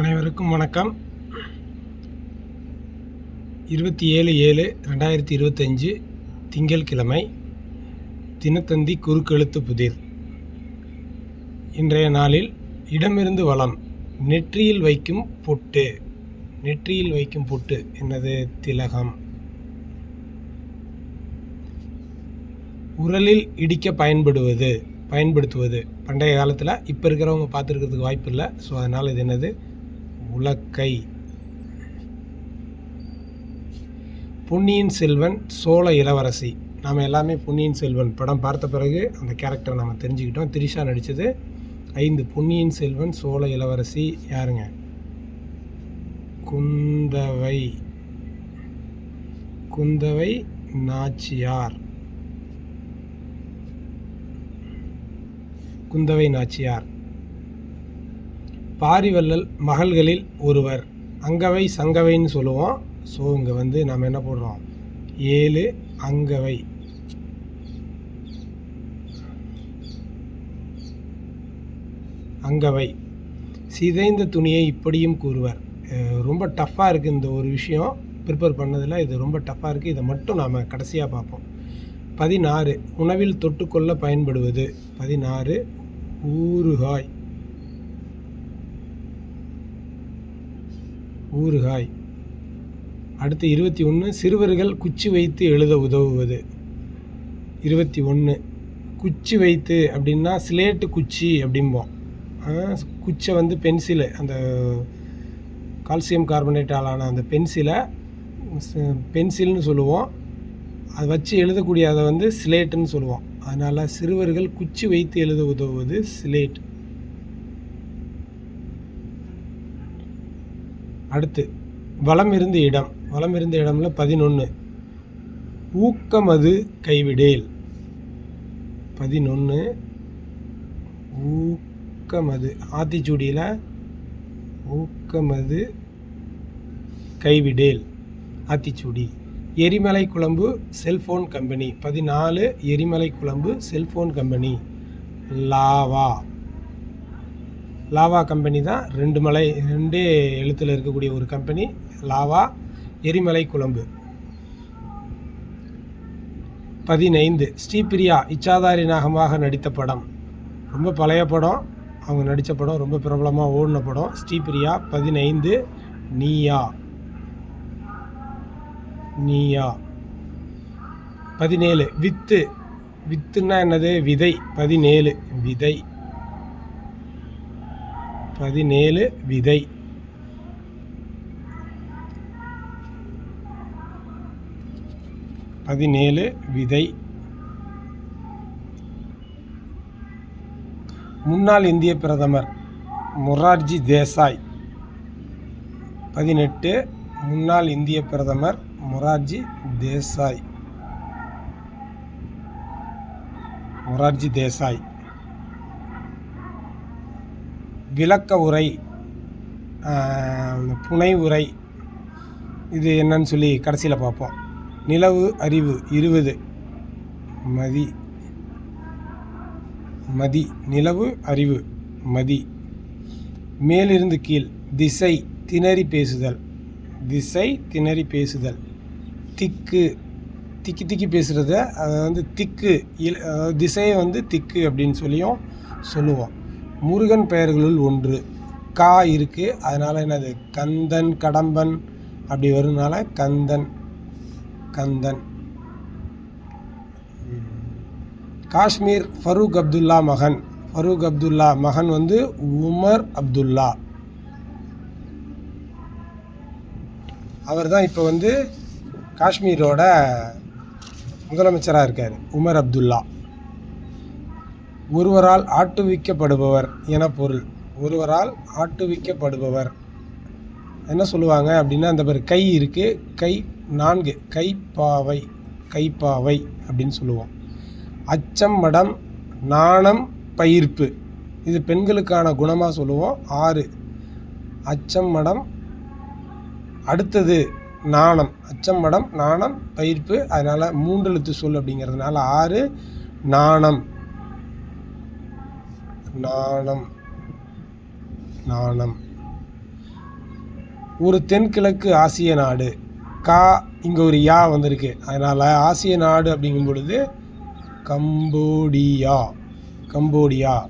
அனைவருக்கும் வணக்கம். இருபத்தி ஏழு ஏழு ரெண்டாயிரத்தி இருபத்தஞ்சு திங்கட்கிழமை தினத்தந்தி குறுக்கெழுத்து புதிர். இன்றைய நாளில் இடமிருந்து வளம் நெற்றியில் வைக்கும் பொட்டு. நெற்றியில் வைக்கும் பொட்டு என்னது? திலகம். உரலில் இடிக்க பயன்படுவது பயன்படுத்துவது. பண்டைய காலத்தில் இப்போ இருக்கிறவங்க பார்த்துருக்கிறதுக்கு வாய்ப்பு இல்லை ஸோ அதனால் இது என்னது? உலக்கை. பொன்னியின் செல்வன் சோழ இளவரசி. நாம் எல்லாமே பொன்னியின் செல்வன். படம் பார்த்த பிறகு அந்த கேரக்டரை நம்ம தெரிஞ்சுக்கிட்டோம். திரிஷா நடித்தது ஐந்து பொன்னியின் செல்வன் சோழ இளவரசி. யாருங்க? குந்தவை. குந்தவை நாச்சியார். குந்தவை நாச்சியார். பாரிவள்ளல் மகள்களில் ஒருவர். அங்கவை சங்கவைன்னு சொல்லுவோம். ஸோ இங்கே வந்து நம்ம என்ன போடுறோம்? ஏழு அங்கவை. அங்கவை. சிதைந்த துணியை இப்படியும் கூறுவர். ரொம்ப டஃப்பாக இருக்குது இந்த ஒரு விஷயம். ப்ரிப்பேர் பண்ணதில் இது ரொம்ப டஃப்பாக இருக்குது இதை மட்டும் நாம் கடைசியாக பார்ப்போம். பதினாறு உணவில் தொட்டுக்கொள்ள பயன்படுவது. பதினாறு ஊறுகாய். ஊறுகாய். அடுத்து இருபத்தி ஒன்று சிறுவர்கள் குச்சி வைத்து எழுத உதவுவது. இருபத்தி ஒன்று குச்சி வைத்து அப்படின்னா ஸ்லேட்டு குச்சி அப்படிம்போம். குச்சை வந்து பென்சிலு அந்த கால்சியம் கார்பனேட்டாலான அந்த பென்சிலை பென்சில்னு சொல்லுவோம். அதை வச்சு எழுதக்கூடிய அதை வந்து ஸ்லேட்டுன்னு சொல்லுவோம். அதனால் சிறுவர்கள் குச்சி வைத்து எழுத உதவுவது ஸ்லேட் அடுத்து வளம் இருந்த இடம். வளம் இருந்த இடம்ல பதினொன்று ஊக்கமது கைவிடேல். பதினொன்று ஊக்கமது. ஆத்திச்சூடியில் ஊக்கமது கைவிடேல். ஆத்திச்சூடி. எரிமலை குழம்பு செல்ஃபோன் கம்பெனி. பதினாலு எரிமலை குழம்பு cellphone company. Lava. Lava company தான். ரெண்டு மலை ரெண்டே எழுத்தில் இருக்கக்கூடிய ஒரு கம்பெனி லாவா எரிமலை குழம்பு. பதினைந்து ஸ்ரீபிரியா இச்சாதாரி நாகமாக நடித்த படம். ரொம்ப பழைய படம். அவங்க நடித்த படம் ரொம்ப பிரபலமாக ஓடின படம். ஸ்ரீபிரியா பதினைந்து நீயா. நீயா. பதினேழு வித்து. வித்துன்னா என்னது? விதை. பதினேழு விதை. பதினேழு விதை. பதினேழு விதை. முன்னாள் இந்திய பிரதமர் மொரார்ஜி தேசாய். பதினெட்டு முன்னாள் இந்திய பிரதமர் மொரார்ஜி தேசாய். மொரார்ஜி தேசாய். விளக்க உரை புனை உரை இது என்னன்னு சொல்லி கடைசியில் பார்ப்போம். நிலவு அறிவு இருபது மதி மதி நிலவு அறிவு மதி. மேலிருந்து கீழ் திசை திணறி பேசுதல் திசை திணறி பேசுதல். திக்கு திக்கி திக்கி பேசுகிறத அதை வந்து திக்கு இல் அதாவது திசையை வந்து திக்கு அப்படின்னு சொல்லியும் சொல்லுவோம். முருகன் பெயர்களுள் ஒன்று. கா இருக்குது அதனால் என்னது? கந்தன் கடம்பன். அப்படி வரும்னால கந்தன். கந்தன். காஷ்மீர் ஃபரூக் அப்துல்லா மகன். ஃபரூக் அப்துல்லா மகன் வந்து உமர் அப்துல்லா. அவர் தான் இப்போ வந்து காஷ்மீரோட முதலமைச்சராக இருக்கார். உமர் அப்துல்லா. ஒருவரால் ஆட்டுவிக்கப்படுபவர் என பொருள். ஒருவரால் ஆட்டுவிக்கப்படுபவர். என்ன சொல்லுவாங்க அப்படின்னா அந்த பேர் கை இருக்குது கை நான்கு. கைப்பாவை. கைப்பாவை அப்படின்னு சொல்லுவோம். அச்சம் மடம் நாணம் பயிர்ப்பு. இது பெண்களுக்கான குணமாக சொல்லுவோம். ஆறு. அச்சம் மடம். அடுத்தது நாணம். அச்சம் மடம் நாணம் பயிர்ப்பு. அதனால் மூன்றெழுத்து சொல் அப்படிங்கிறதுனால ஆறு நாணம். நாணம். நாணம். ஒரு தென்கிழக்கு ஆசிய நாடு. கா இங்கே ஒரு யா வந்திருக்கு. அதனால் ஆசிய நாடு அப்படிங்கும் பொழுது கம்போடியா. கம்போடியா.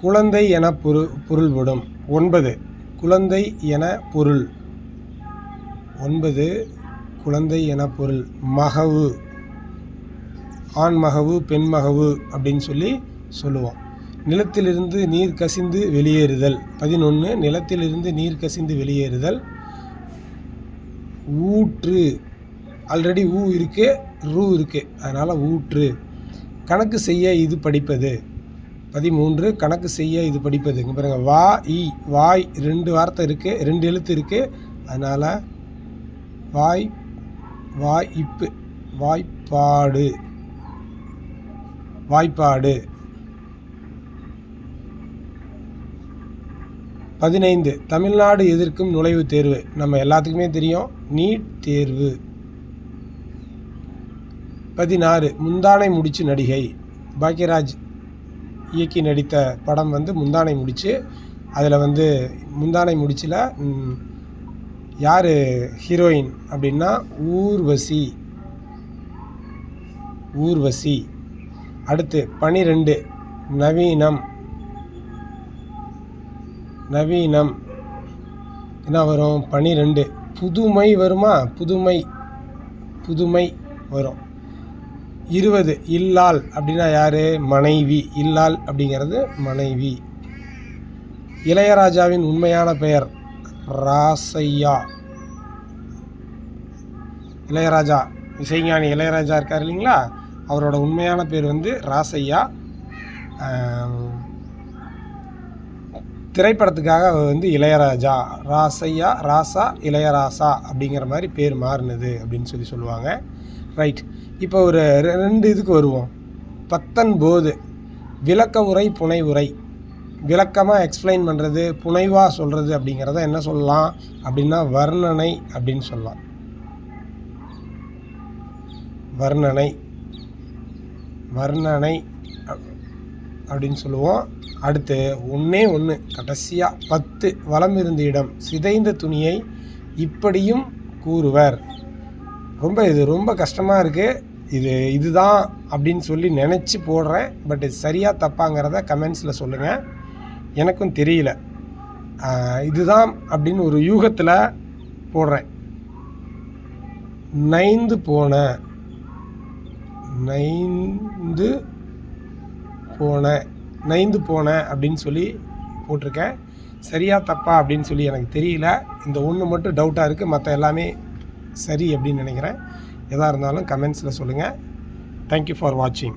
குழந்தை என பொரு பொருள்படும். ஒன்பது குழந்தை என பொருள். ஒன்பது குழந்தை என பொருள். மகவு. ஆண் மகவு பெண் மகவு அப்படின்னு சொல்லி சொல்லுவோம். நிலத்திலிருந்து நீர் கசிந்து வெளியேறுதல். பதினொன்று நிலத்திலிருந்து நீர் கசிந்து வெளியேறுதல். ஊற்று. ஆல்ரெடி ஊ இருக்கு ரூ இருக்கு. அதனால் ஊற்று. கணக்கு செய்ய இது படிப்பது. பதிமூன்று கணக்கு செய்ய இது படிப்பது. இங்கே பாருங்கள் வா இ வாய் ரெண்டு வார்த்தை இருக்குது ரெண்டு எழுத்து இருக்குது அதனால் வாய் வாய்ப்பு வாய்ப்பாடு. வாய்ப்பாடு. பதினைந்து தமிழ்நாடு எதிர்க்கும் நுழைவுத் தேர்வு. நம்ம எல்லாத்துக்குமே தெரியும் நீட் தேர்வு. பதினாறு முந்தானை முடிச்சு நடிகை. பாக்யராஜ் இயக்கி நடித்த படம் வந்து முந்தானை முடிச்சு அதில் வந்து முந்தானை முடிச்சில் யார் ஹீரோயின் அப்படின்னா ஊர்வசி. ஊர்வசி. அடுத்து பனிரெண்டு. நவீனம். நவீனம். என்ன வரும்? பனிரெண்டு. புதுமை வருமா? புதுமை. புதுமை வரும். இருபது இல்லால் அப்படின்னா யார்? மனைவி. இல்லால் அப்படிங்கிறது மனைவி. இளையராஜாவின் உண்மையான பெயர் ராசையா. இளையராஜா. இசைஞானி இளையராஜா இருக்கார் இல்லைங்களா? அவரோட உண்மையான பேர் வந்து ராசையா திரைப்படத்துக்காக அவர் வந்து இளையராஜா. ராசையா ராசா இளையராசா அப்படிங்கிற மாதிரி பேர் மாறினது அப்படின்னு சொல்லி சொல்லுவாங்க. ரைட் இப்போ ஒரு ரெ- ரெண்டு இதுக்கு வருவோம். பத்தொன்பது விளக்க உரை புனை உரை. விளக்கமாக எக்ஸ்பிளைன் பண்ணுறது புனைவாக சொல்கிறது அப்படிங்கிறத என்ன சொல்லலாம் அப்படின்னா வர்ணனை அப்படின்னு சொல்லலாம். வர்ணனை. வர்ணனை அப்படின்னு சொல்லுவோம். அடுத்து ஒன்றே ஒன்று கடைசியாக பத்து வளம் இருந்த இடம் சிதைந்த துணியை இப்படியும் கூறுவர். ரொம்ப இது ரொம்ப கஷ்டமாக இருக்குது இது இதுதான் அப்படின்னு சொல்லி நினச்சி போடுறேன். பட் இது சரியாக தப்பாங்கிறத கமெண்ட்ஸில் சொல்லுங்கள் எனக்கும் தெரியல. இதுதான் அப்படின்னு ஒரு யூகத்தில் போடுறேன். நைந்து போன நைந்து போன நைந்து போன அப்படின்னு சொல்லி போட்டிருக்கேன். சரியா தப்பா அப்படின்னு சொல்லி எனக்கு தெரியல. இந்த ஒன்று மட்டும் டவுட்டாக இருக்குது மற்ற எல்லாமே சரி அப்படின்னு நினைக்கிறேன். எதாக இருந்தாலும் கமெண்ட்ஸில் சொல்லுங்கள் தேங்க்யூ ஃபார் வாட்சிங்